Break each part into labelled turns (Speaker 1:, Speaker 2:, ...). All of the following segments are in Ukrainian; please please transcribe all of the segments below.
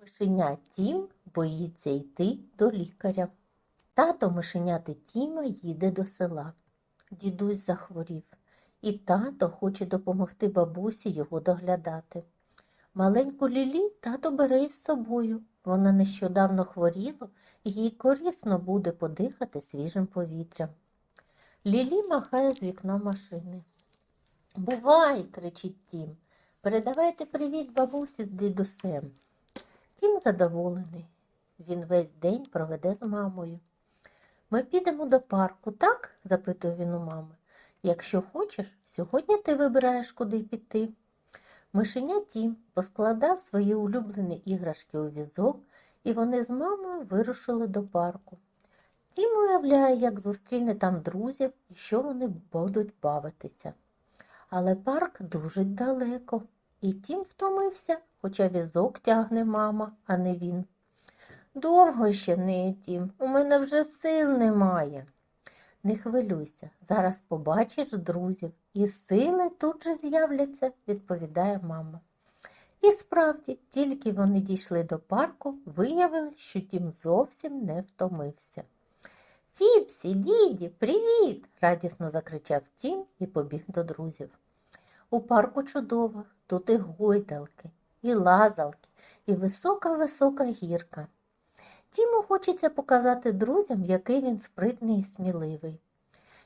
Speaker 1: Мишеня Тім боїться йти до лікаря. Тато мишеняти Тіма їде до села. Дідусь захворів, і тато хоче допомогти бабусі його доглядати. Маленьку Лілі тато бере із собою. Вона нещодавно хворіла, і їй корисно буде подихати свіжим повітрям. Лілі махає з вікна машини. Бувай, кричить Тім. Передавайте привіт бабусі з дідусем. Тім задоволений. Він весь день проведе з мамою. Ми підемо до парку, так? запитує він у мами. Якщо хочеш, сьогодні ти вибираєш, куди піти. Мишеня Тім поскладав свої улюблені іграшки у візок, і вони з мамою вирушили до парку. Тім уявляє, як зустріне там друзів і що вони будуть бавитися. Але парк дуже далеко, і Тім втомився, хоча візок тягне мама, а не він. Довго ще не Тім, у мене вже сил немає. Не хвилюйся, зараз побачиш друзів, і сили тут же з'являться, відповідає мама. І справді, тільки вони дійшли до парку, виявили, що Тім зовсім не втомився. Фіпсі, діді, привіт! радісно закричав Тім і побіг до друзів. У парку чудово, тут і гойдалки, і лазалки, і висока-висока гірка. Тіму хочеться показати друзям, який він спритний і сміливий.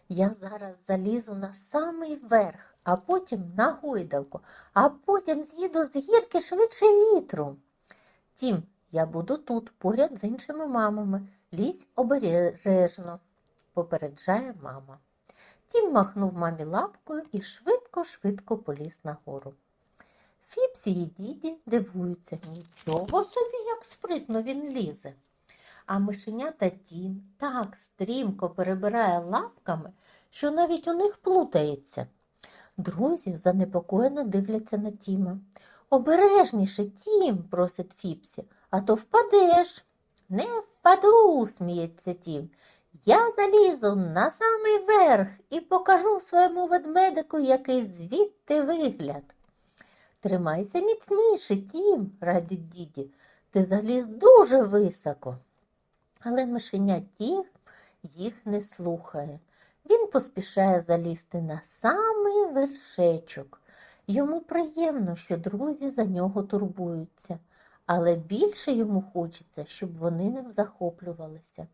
Speaker 1: Я зараз залізу на самий верх, а потім на гойдалку, а потім з'їду з гірки швидше вітру. Тім, я буду тут, поряд з іншими мамами. Лізь обережно, попереджає мама. Тім махнув мамі лапкою і швидко-швидко поліз нагору. Фіпсі і діді дивуються, нічого собі, як спритно він лізе. А мишенята Тім так стрімко перебирає лапками, що навіть у них плутається. Друзі занепокоєно дивляться на Тіма. Обережніше, Тім, просить Фіпсі, а то впадеш. Не впаду, сміється Тім. Я залізу на самий верх і покажу своєму ведмедику, який звідти вигляд. Тримайся міцніше, Тім, радить діді. Ти заліз дуже високо. Але мишеня тіх їх не слухає. Він поспішає залізти на самий вершечок. Йому приємно, що друзі за нього турбуються, але більше йому хочеться, щоб вони ним захоплювалися.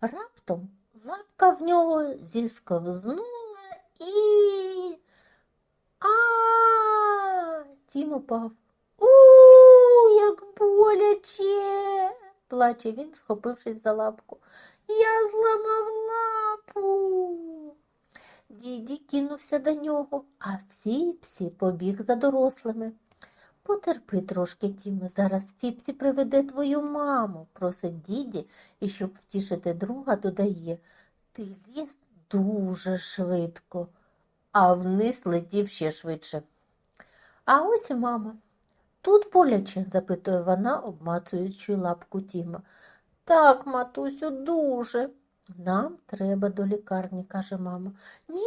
Speaker 1: Раптом лапка в нього зісковзнула і. А. Упав. У, як боляче. плаче він, схопившись за лапку. Я зламав лапу. Діді кинувся до нього, а Фіпсі побіг за дорослими. Потерпи трошки, Тіме, зараз Фіпсі приведе твою маму, просить діді, і щоб втішити друга, додає. Ти ліз дуже швидко, а вниз летів ще швидше. А ось і мама. Тут боляче? запитує вона, обмацуючи лапку Тіма. Так, матусю, дуже. Нам треба до лікарні, каже мама. Ні,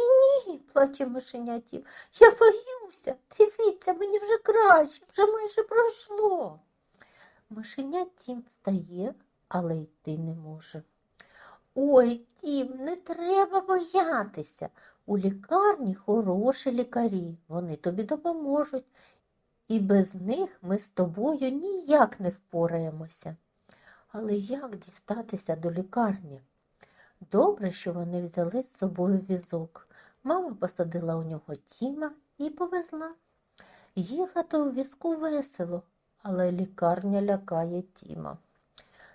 Speaker 1: ні, плаче мишеня Тім. Я боюся. Дивіться, мені вже краще, вже майже пройшло. Мишеня Тім встає, але йти не може. Ой, Тім, не треба боятися. У лікарні хороші лікарі, вони тобі допоможуть. І без них ми з тобою ніяк не впораємося. Але як дістатися до лікарні? Добре, що вони взяли з собою візок. Мама посадила у нього Тіма і повезла. Їхати у візку весело, але лікарня лякає Тіма.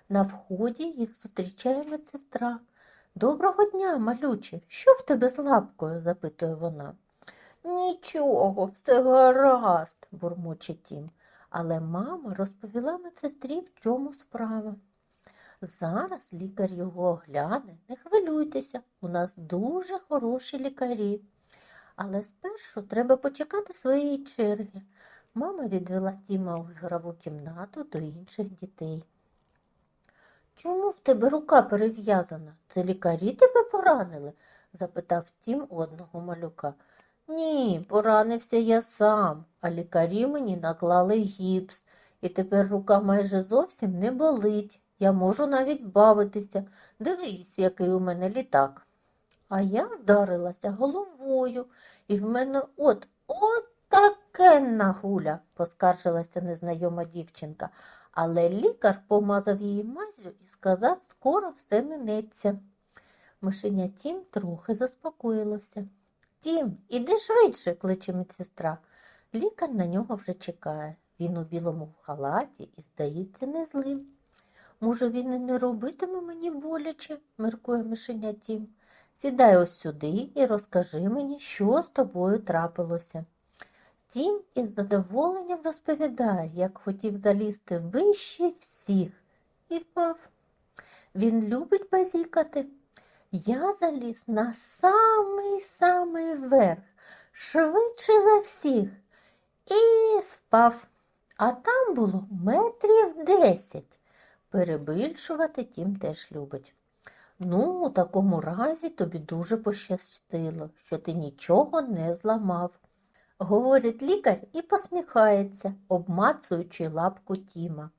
Speaker 1: На вході їх зустрічає медсестра. Доброго дня, малюче, що в тебе з лапкою? запитує вона. Нічого, все гаразд, бурмоче Тім. Але мама розповіла медсестрі, в чому справа. Зараз лікар його огляне, не хвилюйтеся, у нас дуже хороші лікарі. Але спершу треба почекати своєї черги. Мама відвела Тіма у ігрову кімнату до інших дітей. Чому в тебе рука перев'язана? Це лікарі тебе поранили? запитав Тім у одного малюка. Ні, поранився я сам, а лікарі мені наклали гіпс, і тепер рука майже зовсім не болить. Я можу навіть бавитися. Дивись, який у мене літак. А я вдарилася головою, і в мене от от такенна гуля, поскаржилася незнайома дівчинка, але лікар помазав її мазю і сказав, скоро все минеться. Мишеня Тім трохи заспокоїлося. Тім, іди швидше, кличе медсестра. Лікар на нього вже чекає. Він у білому халаті і, здається, не злим. Може, він і не робитиме мені боляче, миркує мишеня Тім. Сідай ось сюди і розкажи мені, що з тобою трапилося. Тім із задоволенням розповідає, як хотів залізти вище всіх і впав. Він любить базікати. Я заліз на самий-самий верх, швидше за всіх, і впав. А там було метрів десять. Перебільшувати тім теж любить. Ну, у такому разі тобі дуже пощастило, що ти нічого не зламав, говорить лікар і посміхається, обмацуючи лапку Тіма.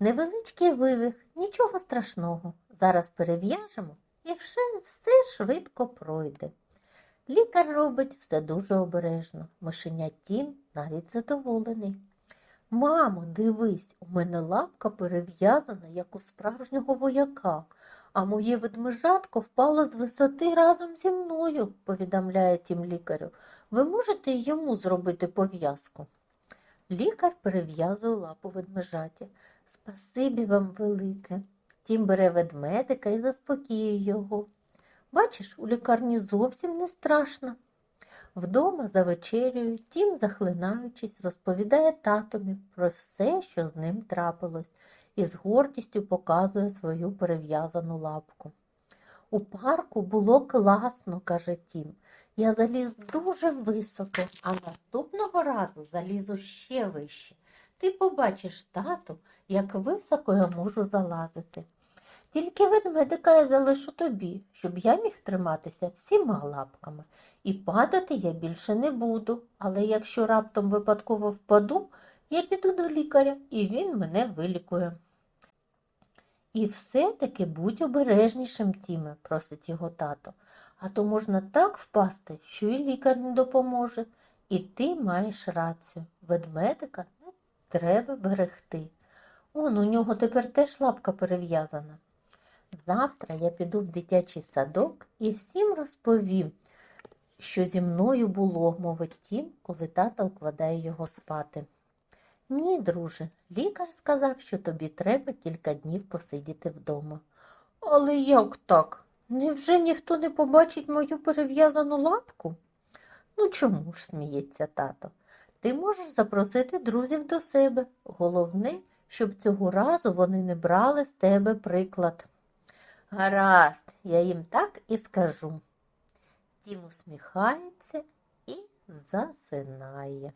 Speaker 1: Невеличкий вивих, нічого страшного. Зараз перев'яжемо і все, все швидко пройде. Лікар робить все дуже обережно. Мишеня Тім навіть задоволений. Мамо, дивись, у мене лапка перев'язана, як у справжнього вояка, а моє ведмежатко впало з висоти разом зі мною, повідомляє тім лікарю. Ви можете йому зробити пов'язку? Лікар перев'язує лапу ведмежаті. Спасибі вам велике. Тім бере ведмедика і заспокоює його. Бачиш, у лікарні зовсім не страшно. Вдома за вечерею Тім, захлинаючись, розповідає татові про все, що з ним трапилось, і з гордістю показує свою перев'язану лапку. У парку було класно, каже Тім. Я заліз дуже високо, а наступного разу залізу ще вище. Ти побачиш, тату, як високо я можу залазити. Тільки ведмедика я залишу тобі, щоб я міг триматися всіма лапками. І падати я більше не буду, але якщо раптом випадково впаду, я піду до лікаря, і він мене вилікує. І все-таки будь обережнішим, Тіме, просить його тато, а то можна так впасти, що і лікар не допоможе. І ти маєш рацію. Ведмедика треба берегти. Он у нього тепер теж лапка перев'язана. Завтра я піду в дитячий садок і всім розповім, що зі мною було, мовить тім, коли тата укладає його спати. Ні, друже, лікар сказав, що тобі треба кілька днів посидіти вдома. Але як так? Невже ніхто не побачить мою перев'язану лапку? Ну чому ж сміється тато? Ти можеш запросити друзів до себе. Головне, щоб цього разу вони не брали з тебе приклад. Гаразд, я їм так і скажу. Тім усміхається і засинає.